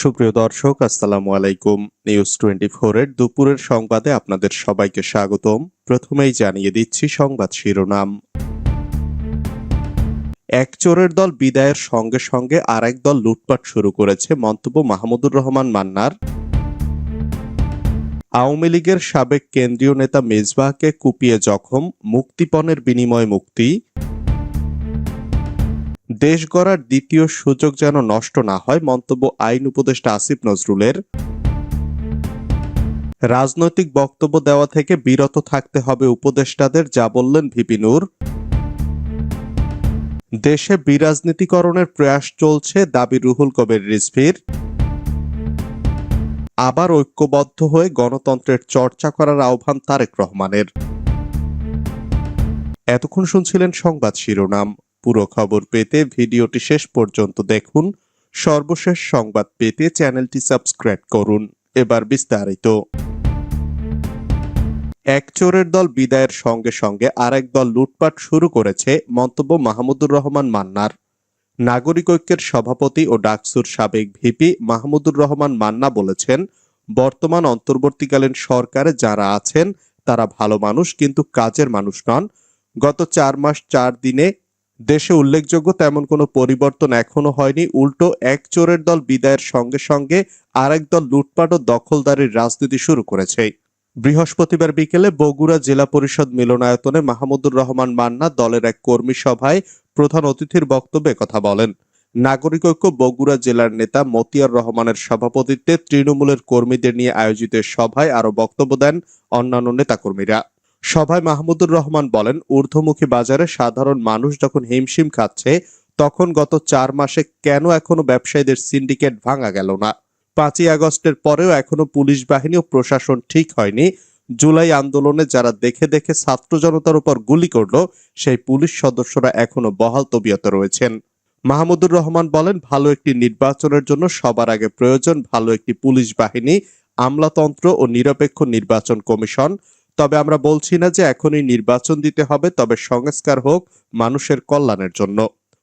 সুপ্রিয় দর্শক, আসসালামু আলাইকুম। নিউজ টোয়েন্টি এর দুপুরের সংবাদে আপনাদের সবাইকে স্বাগতম। প্রথমেই জানিয়ে দিচ্ছি সংবাদ শিরোনাম। এক চোরের দল বিদায়ের সঙ্গে সঙ্গে আরেক দল লুটপাট শুরু করেছে মন্তব্য মাহমুদুর রহমান মান্নার। আওয়ামী লীগের সাবেক কেন্দ্রীয় নেতা মেজবাহকে কুপিয়ে জখম, মুক্তিপণের বিনিময় মুক্তি। দেশ গড়ার দ্বিতীয় সুযোগ যেন নষ্ট না হয়, মন্তব্য আইন উপদেষ্টা আসিফ নজরুলের। রাজনৈতিক বক্তব্য দেওয়া থেকে বিরত থাকতে হবে উপদেষ্টাদের, যা বললেন ভিপিনুর দেশে বিরাজনীতিকরণের প্রয়াস চলছে, দাবি রুহুল কবির রিজভির। আবার ঐক্যবদ্ধ হয়ে গণতন্ত্রের চর্চা করার আহ্বান তারেক রহমানের। এতক্ষণ শুনছিলেন সংবাদ শিরোনাম। পুরো খবর পেতে ভিডিওটি শেষ পর্যন্ত দেখুন। সর্বশেষ সংবাদ পেতে চ্যানেলটি সাবস্ক্রাইব করুন। এবার বিস্তারিত। এক চোরের দল বিদায়ের সঙ্গে সঙ্গে আরেক দল লুটপাট শুরু করেছে মন্তব্য মাহমুদুর রহমান মান্নার। নাগরিক ঐক্যের সভাপতি ও ডাকসুর সাবেক ভিপি মাহমুদুর রহমান মান্না বলেছেন, বর্তমান অন্তর্বর্তীকালীন সরকারে যারা আছেন, তারা ভালো মানুষ কিন্তু কাজের মানুষ নন। গত চার মাস চার দিনে দেশে উল্লেখযোগ্য তেমন কোনো পরিবর্তন এখনও হয়নি। উল্টো, এক চোরের দল বিদায়ের সঙ্গে সঙ্গে আরেক দল লুটপাট ও দখলদারির রাজনীতি শুরু করেছে। বৃহস্পতিবার বিকেলে বগুড়া জেলা পরিষদ মিলনায়তনে মাহমুদুর রহমান মান্না দলের এক কর্মী সভায় প্রধান অতিথির বক্তব্যে কথা বলেন। নাগরিক ঐক্য বগুড়া জেলার নেতা মতিয়ার রহমানের সভাপতিত্বে তৃণমূলের কর্মীদের নিয়ে আয়োজিত সভায় আরও বক্তব্য দেন অন্যান্য নেতাকর্মীরা। সভায় মাহমুদুর রহমান বলেন, ঊর্ধ্বমুখী বাজারে সাধারণ মানুষ যখন হিমশিম খাচ্ছে, তখন গত চার মাসে কেন এখনও ব্যবসায়ীদের সিন্ডিকেট ভাঙা গেল না? পাঁচই আগস্টের পরেও এখনও পুলিশ বাহিনী ও প্রশাসন ঠিক হয়নি। জুলাই আন্দোলনে যারা দেখে দেখে ছাত্র জনতার উপর গুলি করল, সেই পুলিশ সদস্যরা এখনও বহাল তবিয়তে রয়েছেন। মাহমুদুর রহমান বলেন, ভালো একটি নির্বাচনের জন্য সবার আগে প্রয়োজন ভালো একটি পুলিশ বাহিনী, আমলাতন্ত্র ও নিরপেক্ষ নির্বাচন কমিশন। তবে আমরা বলছি না যে এখনই নির্বাচন দিতে হবে, তবে সংস্কার হোক মানুষের কল্যাণের জন্য।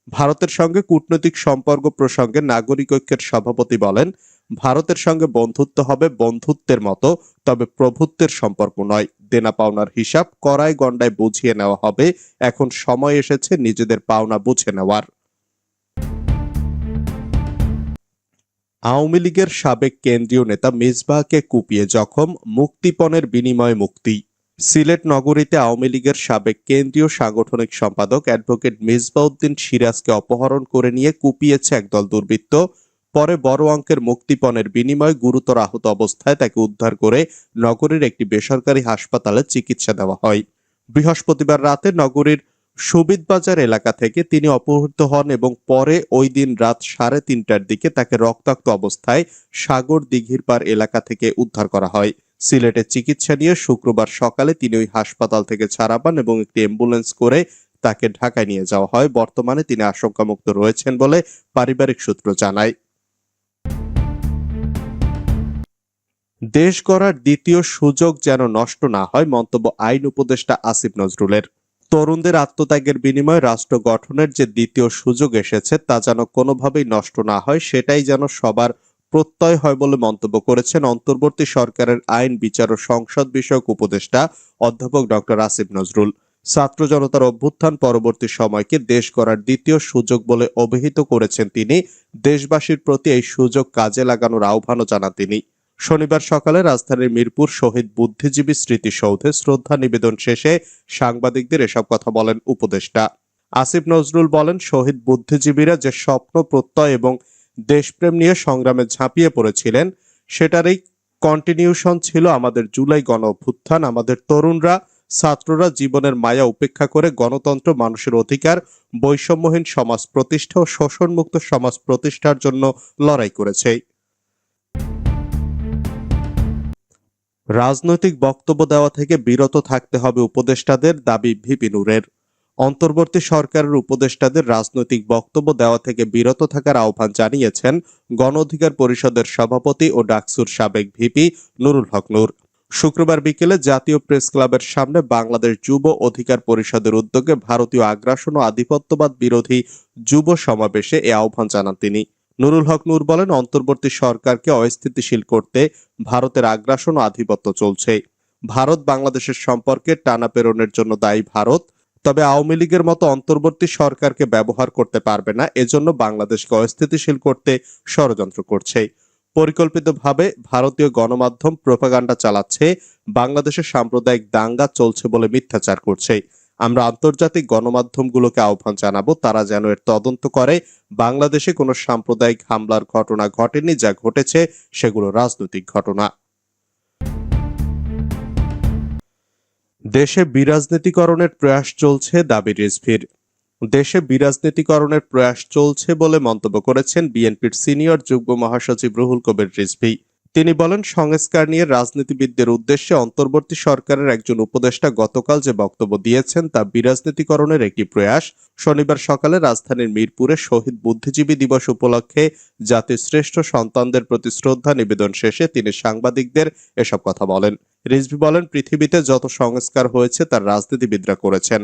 ভারতের সঙ্গে কূটনৈতিক সম্পর্ক প্রসঙ্গে নাগরিক ঐক্যের সভাপতি বলেন, ভারতের সঙ্গে বন্ধুত্ব হবে বন্ধুত্বের মতো, তবে প্রভুত্বের সম্পর্ক নয়। দেনা পাওনার হিসাব করায় গন্ডায় বুঝিয়ে নেওয়া হবে, এখন সময় এসেছে নিজেদের পাওনা বুঝে নেওয়ার। আওয়ামী লীগের সাবেক কেন্দ্রীয় নেতা মিসবাহকে কুপিয়ে জখম, মুক্তিপণের বিনিময়ে মুক্তি। সিলেট নগরীতে আওয়ামী লীগের সাবেক কেন্দ্রীয় সাংগঠনিক সম্পাদক অ্যাডভোকেট মিসবাউদ্দিন সিরাজকে অপহরণ করে নিয়ে কুপিয়েছে একদল দুর্বৃত্ত। পরে বড় অঙ্কের মুক্তিপণের বিনিময়ে গুরুতর আহত অবস্থায় তাকে উদ্ধার করে নগরীর একটি বেসরকারি হাসপাতালে চিকিৎসা দেওয়া হয়। বৃহস্পতিবার রাতে নগরীর সুবিদবাজার এলাকা থেকে তিনি অপহৃত হন এবং পরে ওই দিন রাত সাড়ে তিনটার দিকে তাকে রক্তাক্ত অবস্থায় সাগর দিঘির পার এলাকা থেকে উদ্ধার করা হয়। সিলেটে চিকিৎসা নিয়ে শুক্রবার সকালে তিনি ওই হাসপাতাল থেকে ছাড়া পান এবং একটি অ্যাম্বুলেন্স করে তাকে ঢাকায় নিয়ে যাওয়া হয়। বর্তমানে তিনি আশঙ্কামুক্ত রয়েছেন বলে পারিবারিক সূত্র জানায়। দেশ গড়ার দ্বিতীয় সুযোগ যেন নষ্ট না হয় মন্তব্য আইন উপদেষ্টা আসিফ নজরুলের। তরুণদের আত্মত্যাগের বিনিময়ে রাষ্ট্র গঠনের যে দ্বিতীয় সুযোগ এসেছে, তা যেন কোনোভাবেই নষ্ট না হয়, সেটাই যেন সবার প্রত্যয় হয় বলে মন্তব্য করেছেন অন্তর্বর্তী সরকারের আইন, বিচার ও সংসদ বিষয়ক উপদেষ্টা অধ্যাপক ডক্টর আসিফ নজরুল। ছাত্র জনতার অভ্যুত্থান পরবর্তী সময়কে দেশ গড়ার দ্বিতীয় সুযোগ বলে অভিহিত করেছেন তিনি। দেশবাসীর প্রতি এই সুযোগ কাজে লাগানোর আহ্বানও জানান তিনি। শনিবার সকালে রাজধানীর মিরপুর শহীদ বুদ্ধিজীবী স্মৃতিসৌধে শ্রদ্ধা নিবেদন শেষে সাংবাদিকদের এসব কথা বলেন উপদেষ্টা। আসিফ নজরুল বলেন, শহীদ বুদ্ধিজীবীরা যে স্বপ্ন, প্রত্যয় এবং দেশপ্রেম নিয়ে সংগ্রামে ঝাঁপিয়ে পড়েছিলেন সেটারই কন্টিনিউশন ছিল আমাদের জুলাই গণ অভ্যুত্থান আমাদের তরুণরা, ছাত্ররা জীবনের মায়া উপেক্ষা করে গণতন্ত্র, মানুষের অধিকার, বৈষম্যহীন সমাজ প্রতিষ্ঠা ও শোষণমুক্ত সমাজ প্রতিষ্ঠার জন্য লড়াই করেছে। রাজনৈতিক বক্তব্য দেওয়া থেকে বিরত থাকতে হবে উপদেষ্টাদের দাবি ভিপি নূরের। অন্তর্বর্তী সরকারের উপদেষ্টাদের রাজনৈতিক বক্তব্য দেওয়া থেকে বিরত থাকার আহ্বান জানিয়েছেন গণ অধিকার পরিষদের সভাপতি ও ডাকসুর সাবেক ভিপি নুরুল হক নূর। শুক্রবার বিকেলে জাতীয় প্রেস ক্লাবের সামনে বাংলাদেশ যুব অধিকার পরিষদের উদ্যোগে ভারতীয় আগ্রাসন ও আধিপত্যবাদ বিরোধী যুব সমাবেশে এ আহ্বান জানান তিনি। নুরুল হক নূর বলেন, অন্তর্বর্তী সরকারকে অস্থিতিশীল করতে ভারতের আগ্রাসন ও আধিপত্য চলছে। ভারত বাংলাদেশের সম্পর্কে টানাপেরনের জন্য দায়ী ভারত, তবে আওয়ামী লীগের মতো অন্তর্বর্তী সরকারকে ব্যবহার করতে পারবে না, এজন্য বাংলাদেশকে অস্থিতিশীল করতে ষড়যন্ত্র করছে। পরিকল্পিতভাবে ভারতীয় গণমাধ্যম প্রোপাগান্ডা চালাচ্ছে, বাংলাদেশের সাম্প্রদায়িক দাঙ্গা চলছে বলে মিথ্যাচার করছে। আমরা আন্তর্জাতিক গণমাধ্যমগুলোকে আহ্বান জানাব, তারা যেন এর তদন্ত করে। বাংলাদেশে কোনো সাম্প্রদায়িক হামলার ঘটনা ঘটেনি, যা ঘটেছে, সেগুলো রাজনৈতিক ঘটনা। দেশে বিরাজনীতিকরণের প্রয়াস চলছে, দাবি রিজভির। দেশে বিরাজনীতিকরণের প্রয়াস চলছে বলে মন্তব্য করেছেন বিএনপির সিনিয়র যুগ্ম মহাসচিব রুহুল কবির রিজভি। তিনি বলেন, সংস্কার নিয়ে রাজনীতিবিদদের উদ্দেশ্যে অন্তর্বর্তী সরকারের একজন উপদেষ্টা গতকাল যে বক্তব্য দিয়েছেন তা বিরাজনীতিকরণের একটি প্রয়াস। শনিবার সকালে রাজধানীর মিরপুরে শহীদ বুদ্ধিজীবী দিবস উপলক্ষে জাতির শ্রেষ্ঠ সন্তানদের প্রতি শ্রদ্ধা নিবেদন শেষে তিনি সাংবাদিকদের এসব কথা বলেন। রিজভি বলেন, পৃথিবীতে যত সংস্কার হয়েছে, তার রাজনীতিবিদরা করেছেন।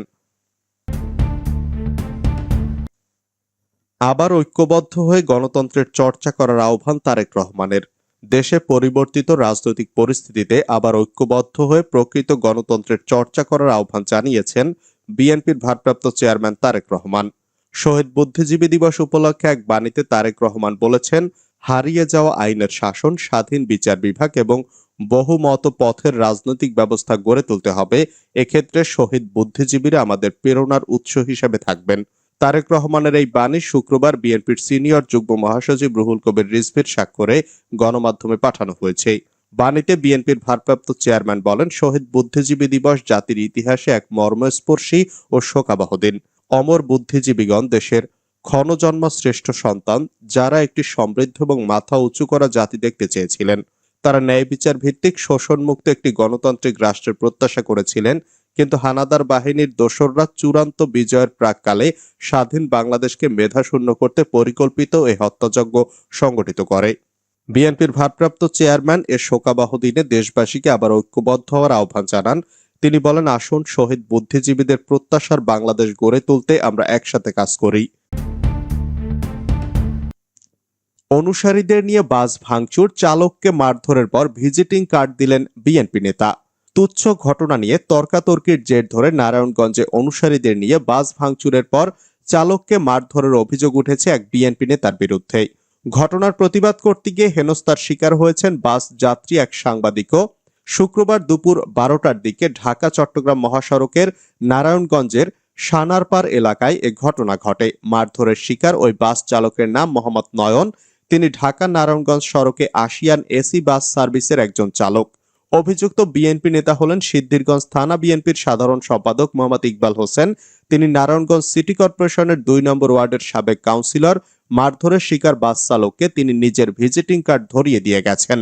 আবার ঐক্যবদ্ধ হয়ে গণতন্ত্রের চর্চা করার আহ্বান তারেক রহমানের। দেশে পরিবর্তিত রাজনৈতিক পরিস্থিতিতে আবার ঐক্যবদ্ধ হয়ে প্রকৃত গণতন্ত্রের চর্চা করার আহ্বান জানিয়েছেন বিএনপির ভারপ্রাপ্ত চেয়ারম্যান তারেক রহমান। শহীদ বুদ্ধিজীবী দিবস উপলক্ষে এক বাণীতে তারেক রহমান বলেছেন, হারিয়ে যাওয়া আইনের শাসন, স্বাধীন বিচার বিভাগ এবং বহুমত পথের রাজনৈতিক ব্যবস্থা গড়ে তুলতে হবে। এক্ষেত্রে শহীদ বুদ্ধিজীবীরা আমাদের প্রেরণার উৎস হিসেবে থাকবেন। তারেক রহমানের এই বাণী শুক্রবার বিএনপির সিনিয়র যুগ্ম মহাসচিব রুহুল কবির রিজভির স্বাক্ষরে গণমাধ্যমে পাঠানো হয়েছে। বাণীতে বিএনপির ভারপ্রাপ্ত চেয়ারম্যান বলেন, শহীদ বুদ্ধিজীবী দিবস জাতির ইতিহাসে এক মর্মস্পর্শী ও শোকাবহ দিন। অমর বুদ্ধিজীবীগণ দেশের ক্ষণজন্ম শ্রেষ্ঠ সন্তান, যারা একটি সমৃদ্ধ এবং মাথা উঁচু করা জাতি দেখতে চেয়েছিলেন। তারা ন্যায় বিচার ভিত্তিক শোষণমুক্ত একটি গণতান্ত্রিক রাষ্ট্রের প্রত্যাশা করেছিলেন কিন্তু হানাদার বাহিনীর দোসররা চূড়ান্ত বিজয়ের প্রাককালে স্বাধীন বাংলাদেশকে মেধাশূন্য করতে পরিকল্পিত এই হত্যাযজ্ঞ সংগঠিত করে। বিএনপির ভারপ্রাপ্ত চেয়ারম্যান এ শোকাবহ দিনে দেশবাসীকে আবার ঐক্যবদ্ধ হওয়ার আহ্বান জানান। তিনি বলেন, আসুন, শহীদ বুদ্ধিজীবীদের প্রত্যাশার বাংলাদেশ গড়ে তুলতে আমরা একসাথে কাজ করি। অনুসারীদের নিয়ে বাস ভাঙচুর, চালককে মারধরের পর ভিজিটিং কার্ড দিলেন বিএনপি নেতা। তুচ্ছ ঘটনা নিয়ে তর্কাতর্কির জের ধরে নারায়ণগঞ্জে অনুসারীদের নিয়ে বাস ভাঙচুরের পর চালককে মারধরের অভিযোগ উঠেছে এক বিএনপি নেতার বিরুদ্ধে। ঘটনার প্রতিবাদ করতে গিয়ে হেনস্থার শিকার হয়েছেন বাস যাত্রী এক সাংবাদিকও। শুক্রবার দুপুর বারোটার দিকে ঢাকা, চট্টগ্রাম মহাসড়কের নারায়ণগঞ্জের সানারপার এলাকায় এ ঘটনা ঘটে। মারধরের শিকার ওই বাস চালকের নাম মোহাম্মদ নয়ন। তিনি ঢাকা, নারায়ণগঞ্জ সড়কে আসিয়ান এসি বাস সার্ভিসের একজন চালক। অভিযুক্ত বিএনপি নেতা হলেন সিদ্ধিরগঞ্জ থানা বিএনপির সাধারণ সম্পাদক মোহাম্মদ ইকবাল হোসেন। তিনি নারায়ণগঞ্জ সিটি কর্পোরেশনের দুই নম্বর ওয়ার্ডের সাবেক কাউন্সিলর, মারধরের শিকার বাস চালককে তিনি নিজের ভিজিটিং কার্ড ধরিয়ে দিয়ে গেছেন।